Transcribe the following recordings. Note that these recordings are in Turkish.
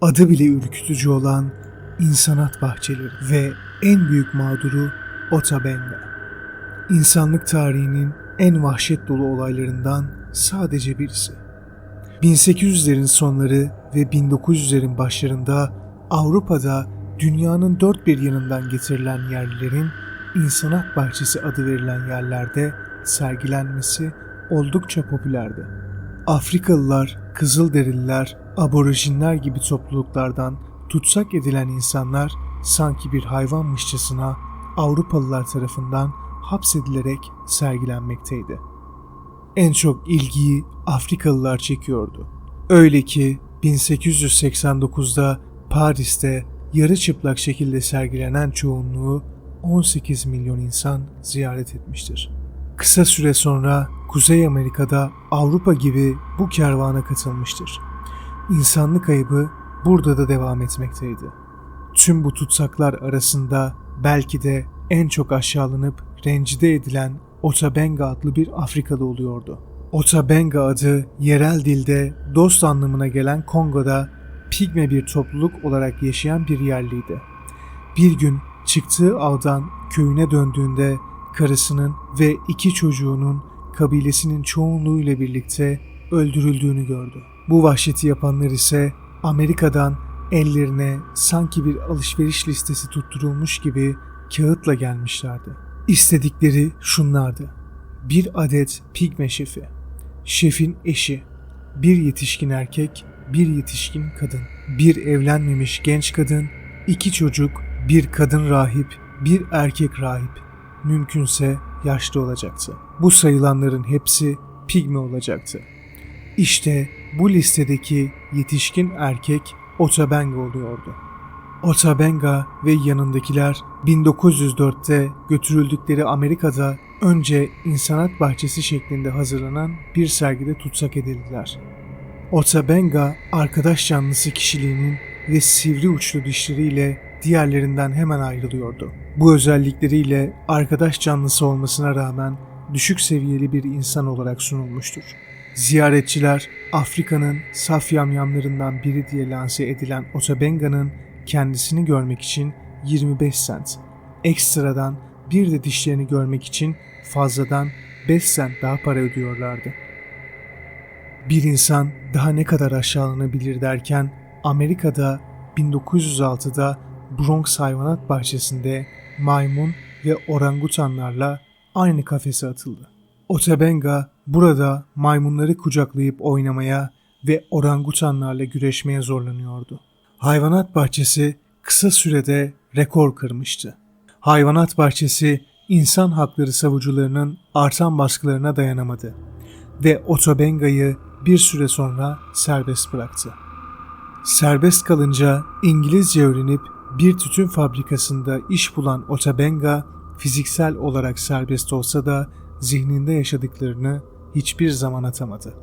adı bile ürkütücü olan insanat bahçeleri ve en büyük mağduru Otabenga. İnsanlık tarihinin en vahşet dolu olaylarından sadece birisi. 1800'lerin sonları ve 1900'lerin başlarında Avrupa'da dünyanın dört bir yanından getirilen yerlilerin insanat bahçesi adı verilen yerlerde sergilenmesi oldukça popülerdi. Afrikalılar, Kızılderililer, aborjinler gibi topluluklardan tutsak edilen insanlar sanki bir hayvanmışçasına Avrupalılar tarafından hapsedilerek sergilenmekteydi. En çok ilgiyi Afrikalılar çekiyordu. Öyle ki 1889'da Paris'te yarı çıplak şekilde sergilenen çoğunluğu 18 milyon insan ziyaret etmiştir. Kısa süre sonra Kuzey Amerika'da Avrupa gibi bu kervana katılmıştır. İnsanlık ayıbı burada da devam etmekteydi. Tüm bu tutsaklar arasında belki de en çok aşağılanıp rencide edilen Otabenga adlı bir Afrikalı oluyordu. Otabenga adı yerel dilde dost anlamına gelen Kongo'da pigme bir topluluk olarak yaşayan bir yerliydi. Bir gün çıktığı avdan köyüne döndüğünde karısının ve iki çocuğunun kabilesinin çoğunluğuyla birlikte öldürüldüğünü gördü. Bu vahşeti yapanlar ise Amerika'dan ellerine sanki bir alışveriş listesi tutturulmuş gibi kağıtla gelmişlerdi. İstedikleri şunlardı. Bir adet pigme şefi, şefin eşi, bir yetişkin erkek, bir yetişkin kadın, bir evlenmemiş genç kadın, iki çocuk, bir kadın rahip, bir erkek rahip. Mümkünse yaşlı olacaktı. Bu sayılanların hepsi pigme olacaktı. İşte bu listedeki yetişkin erkek Otabenga oluyordu. Otabenga ve yanındakiler 1904'te götürüldükleri Amerika'da önce insanat bahçesi şeklinde hazırlanan bir sergide tutsak edildiler. Otabenga arkadaş canlısı kişiliğinin ve sivri uçlu dişleriyle diğerlerinden hemen ayrılıyordu. Bu özellikleriyle arkadaş canlısı olmasına rağmen düşük seviyeli bir insan olarak sunulmuştur. Ziyaretçiler Afrika'nın saf yamyamlarından biri diye lanse edilen Otabenga'nın kendisini görmek için 25 sent, ekstradan bir de dişlerini görmek için fazladan 5 sent daha para ödüyorlardı. Bir insan daha ne kadar aşağılanabilir derken Amerika'da 1906'da Bronx Hayvanat Bahçesi'nde maymun ve orangutanlarla aynı kafese atıldı. Otabenga burada maymunları kucaklayıp oynamaya ve orangutanlarla güreşmeye zorlanıyordu. Hayvanat bahçesi kısa sürede rekor kırmıştı. Hayvanat bahçesi insan hakları savucularının artan baskılarına dayanamadı ve Otobenga'yı bir süre sonra serbest bıraktı. Serbest kalınca İngilizce öğrenip bir tütün fabrikasında iş bulan Otabenga fiziksel olarak serbest olsa da zihninde yaşadıklarını hiçbir zaman atamadı.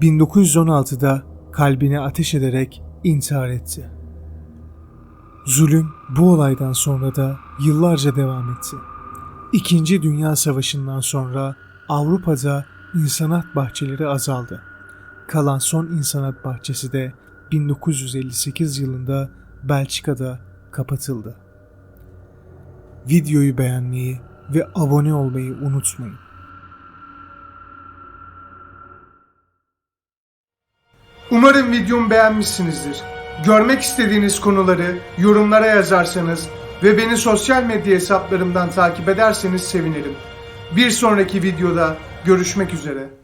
1916'da kalbine ateş ederek intihar etti. Zulüm bu olaydan sonra da yıllarca devam etti. İkinci Dünya Savaşı'ndan sonra Avrupa'da insanat bahçeleri azaldı. Kalan son insanat bahçesi de 1958 yılında Belçika'da kapatıldı. Videoyu beğenmeyi ve abone olmayı unutmayın. Umarım videomu beğenmişsinizdir. Görmek istediğiniz konuları yorumlara yazarsanız ve beni sosyal medya hesaplarımdan takip ederseniz sevinirim. Bir sonraki videoda görüşmek üzere.